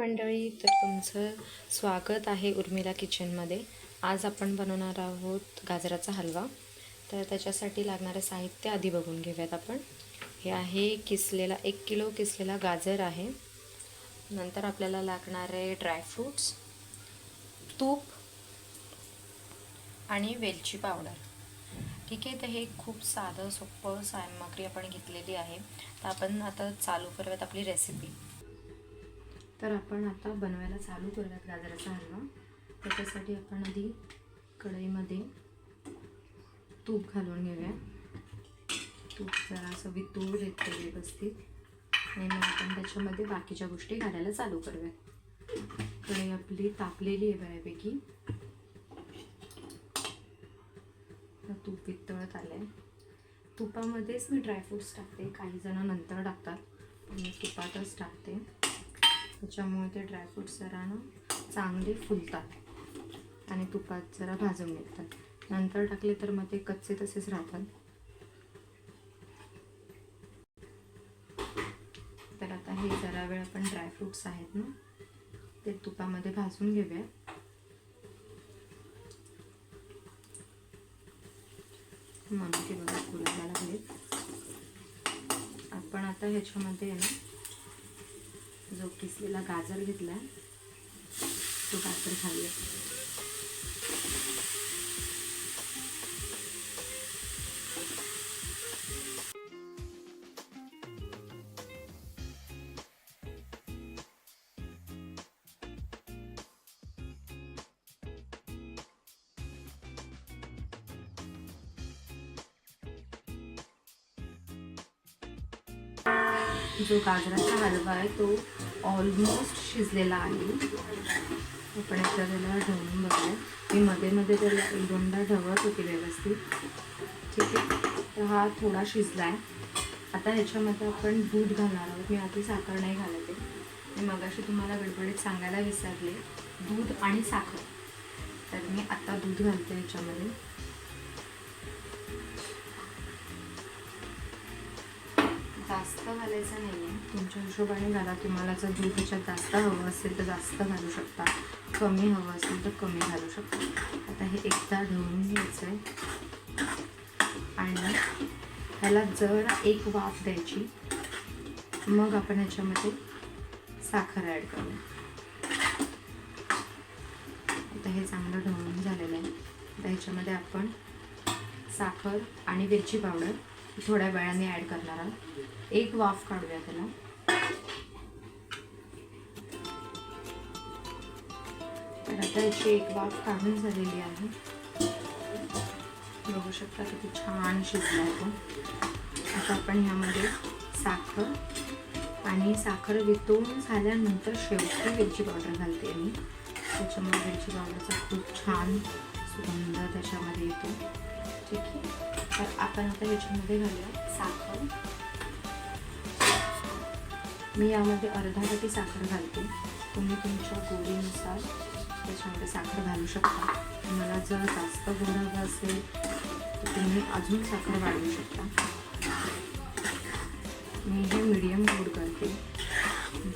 मंडळी तर तुमचं स्वागत आहे उर्मिला किचनमध्ये. आज आपण बनवणार आहोत गाजराचा हलवा. तर त्याच्यासाठी लागणारं साहित्य आधी बघून घेऊयात आपण. हे आहे किसलेला एक किलो किसलेला गाजर आहे. नंतर आपल्याला लागणारे ड्रायफ्रूट्स तूप आणि वेलची पावडर. ठीक आहे तर हे खूप साधं सोपं सामग्री आपण घेतलेली आहे. तर आपण आता चालू करूयात आपली रेसिपी तर आपण आता बनवायला चालू करूयात गाजराचा हलवा. त्याच्यासाठी आपण आधी कढईमध्ये तूप घालून घेऊया. तूप जरा असं वितूर येते व्यवस्थित. आणि मग आपण त्याच्यामध्ये बाकीच्या गोष्टी घालायला चालू करूया कढई आपली तापलेली आहे बऱ्यापैकी. तूप वितळत आलं आहे तुपामध्येच मी ड्रायफ्रूट्स टाकते. काही जण नंतर टाकतात. पण मी तुपातच टाकते. त्याच्यामुळे ते ड्रायफ्रूट्स जरा ना चांगले फुलतात. आणि तुपात जरा भाजून निघतात नंतर टाकले तर मग ते कच्चे तसेच राहतात. तर आता हे जरा वेळ आपण ड्रायफ्रूट्स आहेत ना ते तुपामध्ये भाजून घेऊया. म्हणून ते बघा फुलायला लागलेत आपण आता ह्याच्यामध्ये ना जो किसलेला गाजर घेतला तो गाजर खाल्ला. जो गाजराचा हलवा आहे तो ऑलमोस्ट शिजलेला आहे. आपण एकदा त्याला ढवळून बघूया. मी मध्ये मध्ये त्याला एक दोनदा ढवत होती व्यवस्थित. ठीक आहे. तर हा थोडा शिजला आहे आता ह्याच्यामध्ये आपण दूध घालणार आहोत. मी आधी साखर नाही घालत. आहे मी मगाशी तुम्हाला गडबडीत सांगायला विसरले. दूध आणि साखर. तर मी आता दूध घालते ह्याच्यामध्ये. जास्त घालायचं नाही आहे तुमच्या हिशोबाने घाला. तुम्हाला जर दूध त्याच्यात जास्त हवं असेल तर जास्त घालू शकता. कमी हवं असेल तर कमी घालू शकता. आता हे एकदा ढवळून घ्यायचं आहे आणि ह्याला जर एक वाफ द्यायची. मग आपण ह्याच्यामध्ये साखर ॲड करूया. आता हे चांगलं ढवळून झालेलं आहे. आता ह्याच्यामध्ये आपण साखर आणि वेलची पावडर थोड्या वेळाने ॲड करणार आहोत. एक वाफ काढूया त्याला. तर आता याची एक वाफ काढून झालेली आहे. बघू शकता किती छान शिजला आहे आता आपण ह्यामध्ये साखर आणि साखर वितळून झाल्यानंतर शेवटी वेलची पावडर घालते मी. त्याच्यामुळे वेलची पावडरचा खूप छान सुगंध त्याच्यामध्ये येतो. ठीक आहे तर आपण आता ह्याच्यामध्ये घालूया साखर. मी यामध्ये अर्धा वाटी साखर घालते. तुम्ही तुमच्या गोडीनुसार त्याच्यामध्ये साखर घालू शकता. मला जर जास्त गोड हवं असेल तर तुम्ही अजून साखर वाढवू शकता. मी हे मिडियम गोड करते.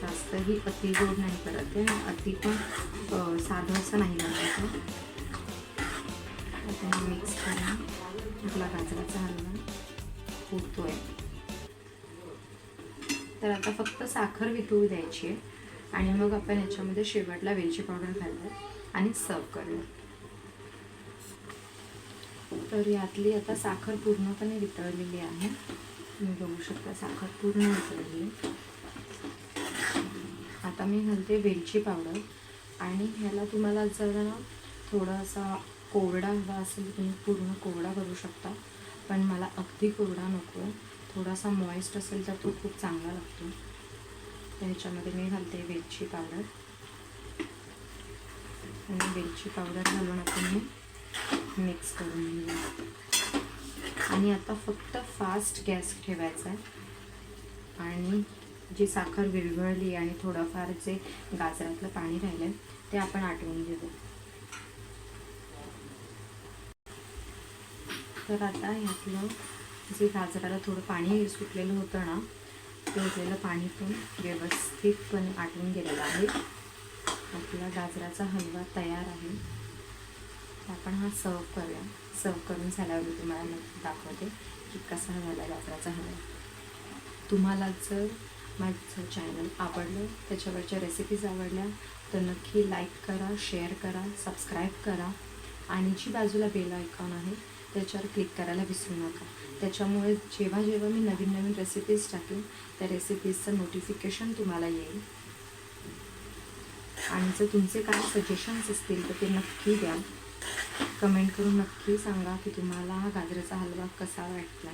जास्तही अति गोड नाही करत आहे. अति पण साधं असं नाही करायचं मिक्स करा आपला गाजराचा हलवा फुटतोय तर आता फक्त साखर वितळू द्यायची आहे. आणि मग आपण ह्याच्यामध्ये शेवटला वेलची पावडर घालूया आणि सर्व करूया. तर यातली आता साखर पूर्णपणे वितळलेली आहे. तुम्ही बघू शकता साखर पूर्ण वितळली. आता मी घालते वेलची पावडर. आणि ह्याला तुम्हाला जर थोडासा कोरडा हवा असेल तर तुम्ही पूर्ण कोरडा करू शकता. पण मला अगदी कोरडा नको. थोडासा मॉइस्ट असेल तर तो खूप चांगला लागतो. ह्याच्यामध्ये मी घालते वेलची पावडर आणि वेलची पावडर घालून आपण मी मिक्स करून घेऊया. आणि आता फक्त फास्ट गॅस ठेवायचा आहे. आणि जी साखर विरघळली आणि थोडंफार जे गाजरातलं पाणी राहिलं ते आपण आटवून घेतो तर आता ह्यातलं जे गाजराला थोडं पाणी सुटलेलं होतं ना ओतलेलं पाणी पण व्यवस्थितपणे आटवून गेलेलं आहे. आपला गाजराचा हलवा तयार आहे. तर आपण हा सर्व करूया. सर्व करून झाल्यावर मी तुम्हाला नक्की दाखवते की कसा झाला गाजराचा हलवा. तुम्हाला जर माझं चॅनल आवडलं त्याच्यावरच्या रेसिपीज आवडल्या तर नक्की लाईक करा शेअर करा सबस्क्राईब करा. आणि जी बाजूला बेल आयकॉन आहे त्याच्यावर क्लिक करायला विसरू नका. त्याच्यामुळे जेव्हा जेव्हा मी नवीन नवीन रेसिपीज टाकेन त्या रेसिपीजचं नोटिफिकेशन तुम्हाला येईल. आणि जर तुमचे काय सजेशन्स असतील तर ते नक्की द्या. कमेंट करून नक्की सांगा की तुम्हाला हा गाजराचा हलवा कसा वाटला.